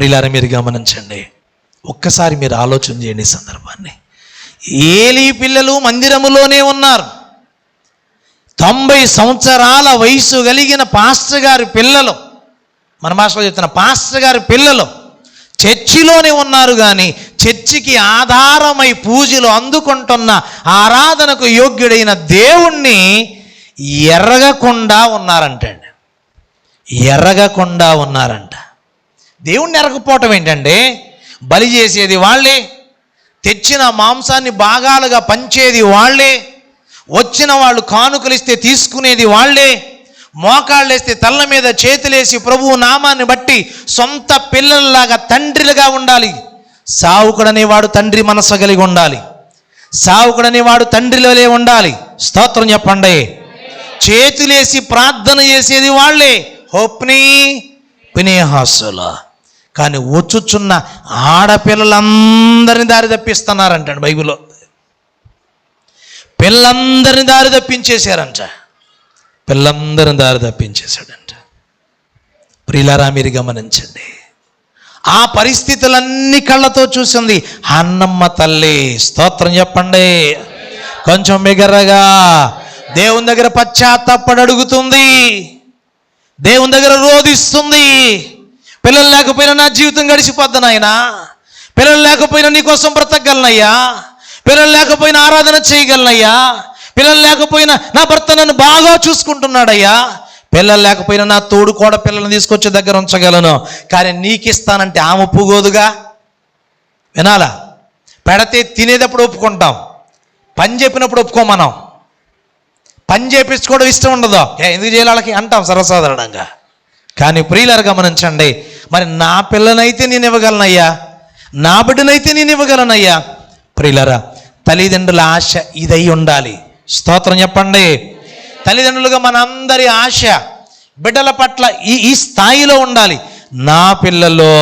ప్రియులారా మీరు గమనించండి. ఒక్కసారి మీరు ఆలోచన చేయండి ఈ సందర్భాన్ని. ఏలి పిల్లలు మందిరములోనే ఉన్నారు. తొంభై సంవత్సరాల వయసు కలిగిన పాస్టర్ గారి పిల్లలు మన భాషలో చెప్తున్న పాస్టర్ గారి పిల్లలు చర్చిలోనే ఉన్నారు కానీ చర్చికి ఆధారమై పూజలు అందుకుంటున్న ఆరాధనకు యోగ్యుడైన దేవుణ్ణి ఎర్రగకుండా ఉన్నారంటండి. ఎర్రగకుండా ఉన్నారంట. దేవుణ్ణి ఎరకపోవటం ఏంటంటే బలి చేసేది వాళ్ళే తెచ్చిన మాంసాన్ని భాగాలుగా పంచేది వాళ్ళే వచ్చిన వాళ్ళు కానుకలు ఇస్తే తీసుకునేది వాళ్ళే మోకాళ్ళేస్తే తల్ల మీద చేతులేసి ప్రభువు నామాన్ని బట్టి సొంత పిల్లల్లాగా తండ్రిలుగా ఉండాలి. సావుకుడనేవాడు తండ్రి మనసు కలిగి ఉండాలి. సావుకుడనేవాడు తండ్రిలోనే ఉండాలి. స్తోత్రం చెప్పండి. చేతులేసి ప్రార్థన చేసేది వాళ్ళే. హోప్ని పినేహాసులా. కానీ వచ్చుచున్న ఆడపిల్లలందరిని దారి తప్పిస్తున్నారంటాడు బైబిల్లో. పిల్లందరిని దారి తప్పించేశారంట. పిల్లందరిని దారి తప్పించేశాడంట. ప్రిలారా మీరు గమనించండి. ఆ పరిస్థితులన్నీ కళ్ళతో చూసింది అన్నమ్మ తల్లి. స్తోత్రం చెప్పండి. కొంచెం బిగరగా. దేవుని దగ్గర పశ్చాత్తాపడి అడుగుతుంది. దేవుని దగ్గర రోధిస్తుంది. పిల్లలు లేకపోయినా నా జీవితం గడిచిపోద్ది నాయనా. పిల్లలు లేకపోయినా నీ కోసం బ్రతకగలనయ్యా. పిల్లలు లేకపోయినా ఆరాధన చేయగలనయ్యా. పిల్లలు లేకపోయినా నా భర్త నన్ను బాగా చూసుకుంటున్నాడయ్యా. పిల్లలు లేకపోయినా నా తోడు కూడా పిల్లల్ని తీసుకొచ్చి దగ్గర ఉంచగలను. కానీ నీకు ఇస్తానంటే ఆమె ఒప్పుకోదుగా వినాలా? పెడితే తినేటప్పుడు ఒప్పుకుంటాం. పని చెప్పినప్పుడు ఒప్పుకో మనం పని చేపించుకోవడం ఇష్టం ఉండదు. ఏ ఎందుకు చేయాలి వాళ్ళకి? అంటాం సర్వసాధారణంగా. కానీ ప్రియులారు గమనించండి మరి నా పిల్లనైతే నేను ఇవ్వగలనయ్యా? నా బిడ్డనైతే నేను ఇవ్వగలనయ్యా? ప్రియులరా తల్లిదండ్రుల ఆశ ఇదై ఉండాలి. స్తోత్రం చెప్పండి. తల్లిదండ్రులుగా మనందరి ఆశ బిడ్డల పట్ల ఈ ఈ స్థాయిలో ఉండాలి. నా పిల్లలో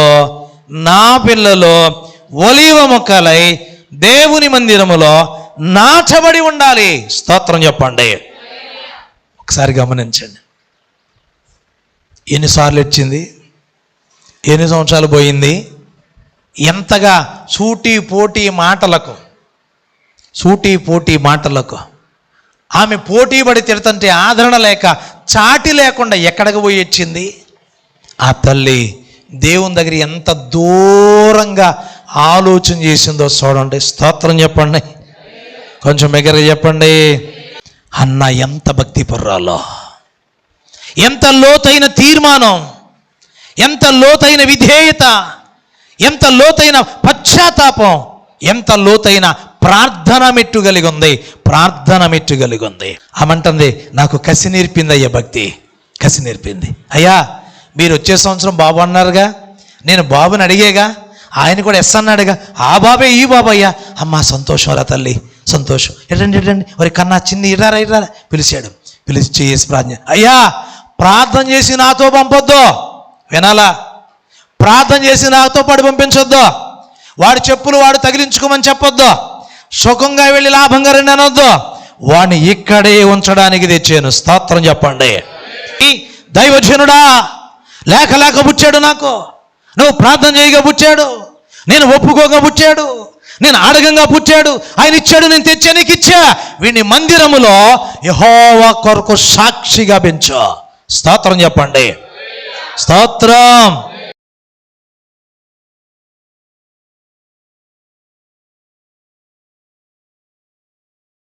నా పిల్లలో ఒలివ మొక్కలై దేవుని మందిరములో నాచబడి ఉండాలి. స్తోత్రం చెప్పండి. ఒకసారి గమనించండి. ఎన్నిసార్లు వచ్చింది ఎన్ని సంవత్సరాలు పోయింది? ఎంతగా సూటి పోటీ మాటలకు సూటి పోటీ మాటలకు ఆమె పోటీ పడి తిడుతుంటే ఆదరణ లేక చాటి లేకుండా ఎక్కడికి పోయి వచ్చింది? ఆ తల్లి దేవుని దగ్గర ఎంత దూరంగా ఆలోచన చేసిందో చూడండి. స్తోత్రం చెప్పండి. కొంచెం ఎగర చెప్పండి. అన్న ఎంత భక్తి పర్రాలో ఎంత లోతైన తీర్మానం. ఎంత లోతైన విధేయత ఎంత లోతైన పశ్చాత్తాపం ఎంత లోతైన ప్రార్థన మెట్టు కలిగి ఉంది ప్రార్థన మెట్టు కలిగి ఉంది ఆమంటుంది నాకు కసి నేర్పింది అయ్యా భక్తి కసి నేర్పింది. అయ్యా మీరు వచ్చే సంవత్సరం బాబు అన్నారుగా నేను బాబుని అడిగేగా ఆయన కూడా ఎస్ అన్నాడుగా ఆ బాబే ఈ బాబు అయ్యా. అమ్మా సంతోషం రా తల్లి సంతోషం. ఎటండి ఎటండి మరి కన్నా చిన్ని ఇర్రారా ఇర్రారా. పిలిచాడు పిలిచి చేసి ప్రార్థన అయ్యా ప్రార్థన చేసి నాతో పంపొద్దు. వినాలా? ప్రార్థన చేసి నాతో పాటు పంపించొద్దు. వాడి చెప్పులు వాడు తగిలించుకోమని చెప్పొద్దు. సుఖంగా వెళ్ళి లాభంగా రండి అనొద్దు. వాడిని ఇక్కడే ఉంచడానికి తెచ్చాను. స్తోత్రం చెప్పండి. ఈ దైవజనుడా లేక లేక పుచ్చాడు నాకు. నువ్వు ప్రార్థన చేయగా పుచ్చాడు నేను ఒప్పుకోగా పుచ్చాడు నేను అడగంగా పుట్టాడు. ఆయన ఇచ్చాడు నేను తెచ్చా నీకు ఇచ్చా. వీడిని మందిరములో యహోవా కొరకు సాక్షిగా పెంచు. స్తోత్రం చెప్పండి. స్తోత్రం.